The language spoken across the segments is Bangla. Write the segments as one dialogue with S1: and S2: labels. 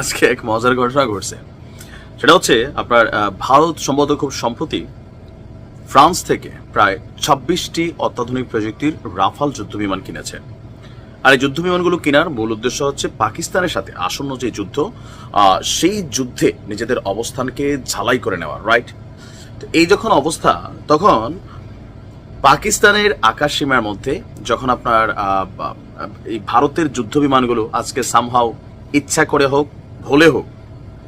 S1: আজকে এক মজার ঘটনা ঘটছে। সেটা হচ্ছে আপনার ভারত সম্ভবত খুব সম্প্রতি ফ্রান্স থেকে প্রায় ছাব্বিশটি অত্যাধুনিক প্রযুক্তির রাফাল যুদ্ধবিমান কিনেছে। আর এই যুদ্ধবিমানগুলো কেনার মূল উদ্দেশ্য হচ্ছে পাকিস্তানের সাথে আসন্ন যে যুদ্ধ সেই যুদ্ধে নিজেদের অবস্থানকে ঝালাই করে নেওয়া রাইট তো এই যখন অবস্থা, তখন পাকিস্তানের আকাশ সীমার মধ্যে যখন আপনার এই ভারতের যুদ্ধ বিমানগুলো আজকে সামহাও ইচ্ছা করে হোক ভুলে হোক,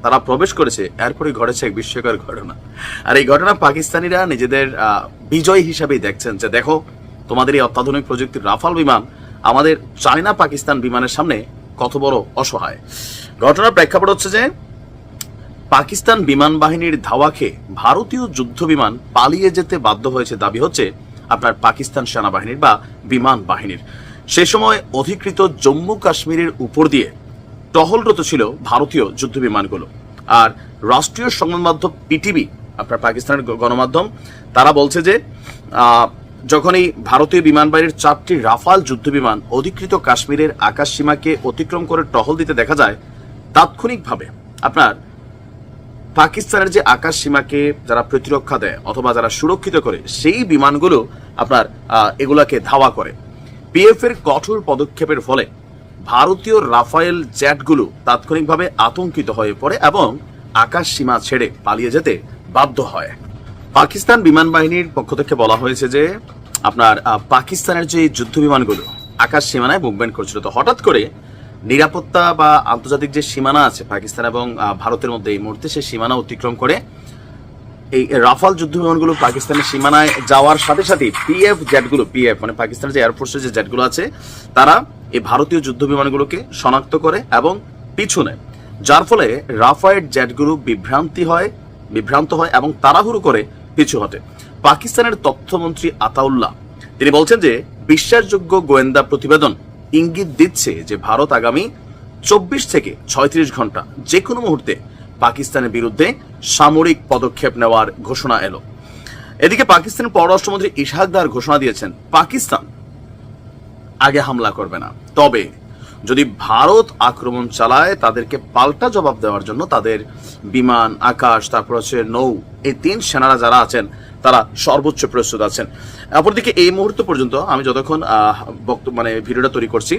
S1: তারা প্রবেশ করেছে এরপরে ঘটেছে এক বিস্ময়কর ঘটনা। আর এই ঘটনা পাকিস্তানিরা নিজেদের বিজয় হিসাবেই দেখছেন যে দেখো, তোমাদের এই অত্যাধুনিক প্রযুক্তির রাফাল বিমান আমাদের চায়না পাকিস্তান বিমানের সামনে কত বড় অসহায়। ঘটনার প্রেক্ষাপট হচ্ছে যে, পাকিস্তান বিমান বাহিনীর ধাওয়াকে ভারতীয় যুদ্ধ বিমান পালিয়ে যেতে বাধ্য হয়েছে। দাবি হচ্ছে আপনার পাকিস্তান সেনাবাহিনীর বা বিমান বাহিনীর। সে সময় অধিকৃত জম্মু কাশ্মীরের উপর দিয়ে টহলরত ছিল ভারতীয় যুদ্ধ বিমানগুলো। আর রাষ্ট্রীয় সংবাদ মাধ্যম পিটিভি আপনার পাকিস্তানের গণমাধ্যম তারা বলছে যে আহ, যখনই ভারতীয় বিমান বাহিনীর চারটি রাফাল যুদ্ধ বিমান অধিকৃত কাশ্মীরের আকাশ সীমাকে অতিক্রম করে টহল দিতে দেখা যায় তাৎক্ষণিকভাবে আপনার পাকিস্তানের যে আকাশ সীমাকে যারা প্রতিরক্ষা দেয় অথবা যারা সুরক্ষিত করে সেই বিমানগুলো আপনার এগুলাকে ধাওয়া করে। পিএফ এর কঠোর পদক্ষেপের ফলে ভারতীয় রাফায়েল জ্যাটগুলো তাৎক্ষণিকভাবে আতঙ্কিত হয়ে পড়ে এবং আকাশ সীমা ছেড়ে পালিয়ে যেতে বাধ্য হয়। পাকিস্তান বিমান বাহিনীর পক্ষ থেকে বলা হয়েছে যে, আপনার পাকিস্তানের যে যুদ্ধ বিমানগুলো আকাশ সীমানায় মুভমেন্ট করছিল, তো হঠাৎ করে নিরাপত্তা বা আন্তর্জাতিক যে সীমানা আছে পাকিস্তান এবং ভারতের মধ্যে এই মুহূর্তে সেই সীমানা অতিক্রম করে, এই রাফাল যুদ্ধ বিমানগুলো পাকিস্তানের সীমানায় যাওয়ার সাথে সাথে পিএফ জেটগুলো পিএফ মানে পাকিস্তানের যে এয়ারফোর্সের যে জেটগুলো আছে, তারা এই ভারতীয় যুদ্ধ বিমানগুলোকে শনাক্ত করে এবং পিছু নেয় যার ফলে রাফায়েট জেটগুলো বিভ্রান্তি হয়, বিভ্রান্ত হয় এবং তাড়াহুড়ো করে পিছু হটে। পাকিস্তানের তথ্যমন্ত্রী আতাউল্লাহ, তিনি বলছেন যে বিশ্বাসযোগ্য গোয়েন্দা প্রতিবেদন ইঙ্গিত দিচ্ছে যে ভারত আগামী চব্বিশ থেকে ছয়ত্রিশ ঘণ্টা যে কোনো মুহূর্তে পাকিস্তানের বিরুদ্ধে সামরিক পদক্ষেপ নেওয়ার ঘোষণা এলো। এদিকে পাকিস্তানের পররাষ্ট্রমন্ত্রী ইশাকদার ঘোষণা দিয়েছেন, পাকিস্তান আগে হামলা করবে না। তবে যদি ভারত আক্রমণ চালায়, তাদেরকে পাল্টা জবাব দেওয়ার জন্য তাদের বিমান, আকাশ, তারপর হচ্ছে নৌ, এই তিন সেনারা যারা আছেন, তারা সর্বোচ্চ প্রস্তুত আছেন। অপরদিকে এই মুহূর্ত পর্যন্ত আমি যতক্ষণ বক্তব্য মানে ভিডিওটা তৈরি করছি,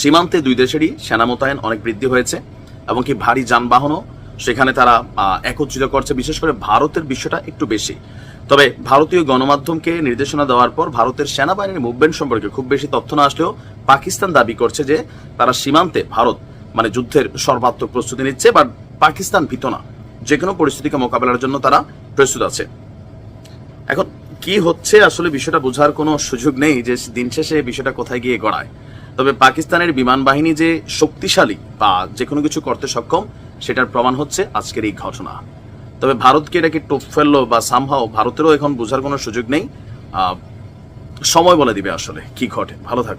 S1: সীমান্তে দুই দেশেরই সেনা মোতায়েন অনেক বৃদ্ধি হয়েছে, এবং কি ভারী যানবাহনও সেখানে তারা একত্রিত করছে। বিশেষ করে ভারতের বিষয়টা একটু বেশি। তবে ভারতীয় গণমাধ্যমকে নির্দেশনা দেওয়ার পর ভারতের সেনাবাহিনীর মুভমেন্ট সম্পর্কে খুব বেশি তথ্য না আসলেও পাকিস্তান দাবি করছে যে তারা সীমান্তে ভারত মানে যুদ্ধের সর্বাত্মক প্রস্তুতি নিচ্ছে, বাট পাকিস্তান ভীত না। যে কোনো পরিস্থিতিকে মোকাবেলার জন্য তারা প্রস্তুত আছে। এখন কি হচ্ছে আসলে বিষয়টা বোঝার কোনো সুযোগ নেই যে দিন শেষে বিষয়টা কোথায় গিয়ে গড়ায়। তবে পাকিস্তানের বিমান বাহিনী যে শক্তিশালী বা যে কোনো কিছু করতে সক্ষম, সেটার প্রমাণ হচ্ছে আজকের এই ঘটনা। তবে ভারতকে এটাকে টোপ ফেলল বা সামহাও ভারতেরও এখন বোঝার কোনো সুযোগ নেই? সময় বলে দিবে আসলে কি ঘটে। ভালো থাকবে